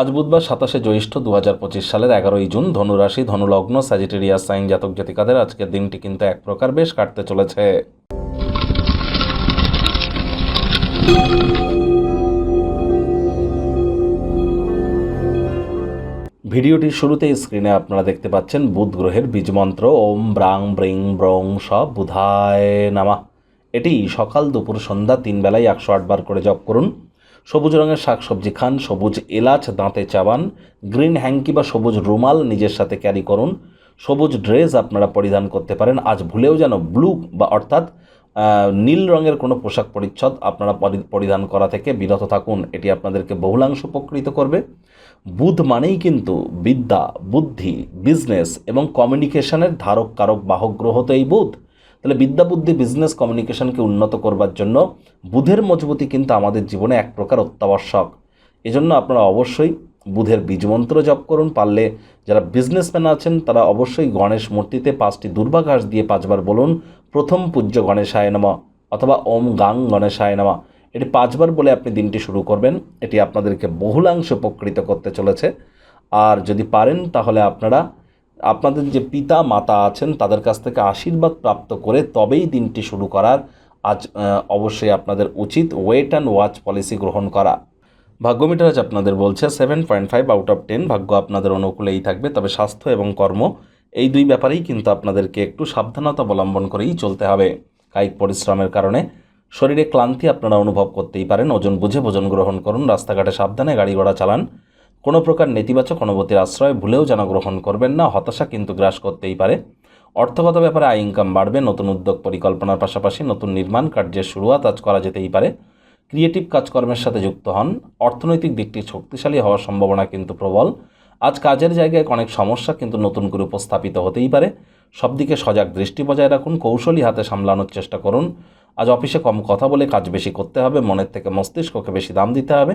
আজ বুধবার সাতাশে জ্যৈষ্ঠ দু হাজার পঁচিশ সালের এগারোই জুন ধনুরাশি, ধনুলগ্ন, স্যাজিটেরিয়াস সাইন জাতক জাতিকাদের আজকের দিনটি কিন্তু এক প্রকার বেশ কাটতে চলেছে। ভিডিওটির শুরুতেই স্ক্রিনে আপনারা দেখতে পাচ্ছেন বুধ গ্রহের বীজমন্ত্র ওম ব্রাং ব্রিং ব্রং স বুধায় নামা। এটি সকাল দুপুর সন্ধ্যা তিন বেলায় একশো আটবার করে জপ করুন। সবুজ রঙের শাকসবজি খান, সবুজ এলাচ, দাঁতে চাবান গ্রিন হ্যাঙ্কি বা সবুজ রুমাল নিজের সাথে ক্যারি করুন। সবুজ ড্রেস আপনারা পরিধান করতে পারেন। আজ ভুলেও যেন ব্লু বা অর্থাৎ নীল রঙের কোনো পোশাক পরিচ্ছদ আপনারা পরি- পরিধান করা থেকে বিরত থাকুন। এটি আপনাদেরকে বহুলাংশ উপকৃত করবে। বুধ মানেই কিন্তু বিদ্যা, বুদ্ধি, বিজনেস এবং কমিউনিকেশনের ধারক কারক বাহক গ্রহ তো এই বুধ। তাহলে বিদ্যা বুদ্ধি বিজনেস কমিউনিকেশনকে উন্নত করবার জন্য বুধের মজবুতি কিন্তু আমাদের জীবনে এক প্রকার অত্যাবশ্যক। এজন্য আপনারা অবশ্যই বুধের বীজমন্ত্র জপ করুন, পারলে যারা বিজনেসম্যান আছেন তারা অবশ্যই গণেশ মূর্তিতে পাঁচটি দুর্বাঘাস দিয়ে পাঁচবার বলুন, প্রথম পূজ্য গণেশায় নমঃ অথবা, ওম গাং গণেশায় নামা এটি পাঁচবার বলে আপনি দিনটি শুরু করবেন, এটি আপনাদেরকে বহুলাংশে উপকৃত করতে চলেছে। আর যদি পারেন, তাহলে আপনারা আপনাদের যে পিতা, মাতা আছেন, তাদের কাছ থেকে আশীর্বাদ প্রাপ্ত করে তবেই দিনটি শুরু করার আজ অবশ্যই আপনাদের উচিত ওয়েট অ্যান্ড ওয়াচ পলিসি গ্রহণ করা। ভাগ্যমিটার আজ আপনাদের বলছে seven point five out of ten ভাগ্য আপনাদের অনুকূলেই থাকবে, তবে স্বাস্থ্য এবং কর্ম এই দুই ব্যাপারেই কিন্তু আপনাদেরকে একটু সাবধানতা অবলম্বন করেই চলতে হবে। কায়িক পরিশ্রমের কারণে শরীরে ক্লান্তি আপনারা অনুভব করতেই পারেন, ওজন বুঝে ভোজন গ্রহণ করুন, রাস্তাঘাটে সাবধানে গাড়ি ঘোড়া চালান কোনো প্রকার নেতিবাচক অনুভূতির আশ্রয় ভুলেও যেন গ্রহণ করবেন না, হতাশা কিন্তু গ্রাস করতেই পারে। অর্থগত ব্যাপারে আয় ইনকাম বাড়বে, নতুন উদ্যোগ পরিকল্পনার পাশাপাশি নতুন নির্মাণ কার্যের শুরুয়াত আজ করা যেতেই পারে। ক্রিয়েটিভ কাজকর্মের সাথে যুক্ত হন, অর্থনৈতিক দিকটি শক্তিশালী হওয়ার সম্ভাবনা কিন্তু প্রবল। আজ কাজের জায়গায় অনেক সমস্যা কিন্তু নতুন করে উপস্থাপিত হতেই পারে। সব দিকে সজাগ দৃষ্টি বজায় রাখুন কৌশলী হাতে সামলানোর চেষ্টা করুন। আজ অফিসে কম কথা বলে কাজ বেশি করতে হবে, মনের থেকে মস্তিষ্ককে বেশি দাম দিতে হবে।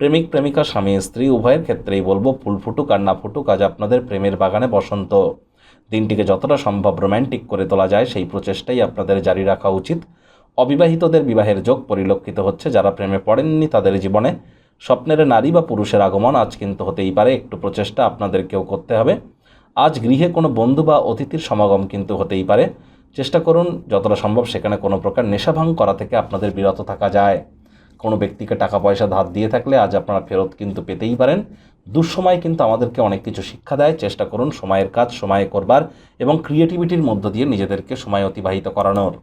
প্রেমিক, প্রেমিকা, স্বামী, স্ত্রী, উভয়ের ক্ষেত্রেই বলব, ফুল ফুটুক আর না ফুটুক, আজ আপনাদের প্রেমের বাগানে বসন্ত। দিনটিকে যতটা সম্ভব রোম্যান্টিক করে তোলা যায়, সেই প্রচেষ্টাই আপনাদের জারি রাখা উচিত। অবিবাহিতদের বিবাহের যোগ পরিলক্ষিত হচ্ছে, যারা প্রেমে পড়েননি তাদের জীবনে। স্বপ্নের নারী বা পুরুষের আগমন আজ কিন্তু হতেই পারে, একটু প্রচেষ্টা আপনাদেরকেও করতে হবে। আজ গৃহে কোনো বন্ধু বা অতিথির সমাগম কিন্তু হতেই পারে। চেষ্টা করুন, যতটা সম্ভব সেখানে কোনো প্রকার নেশাভাঙ করা থেকে আপনাদের বিরত থাকা যায়। কোনো ব্যক্তিকে টাকা পয়সা ধার দিয়ে থাকলে আজ আপনারা ফেরত কিন্তু পেতেই পারেন। দুঃসময় কিন্তু আমাদেরকে অনেক কিছু শিক্ষা দেয়। চেষ্টা করুন সময়ের কাজ সময়ে করবার এবং ক্রিয়েটিভিটির মধ্য দিয়ে নিজেদেরকে সময় অতিবাহিত করানোর।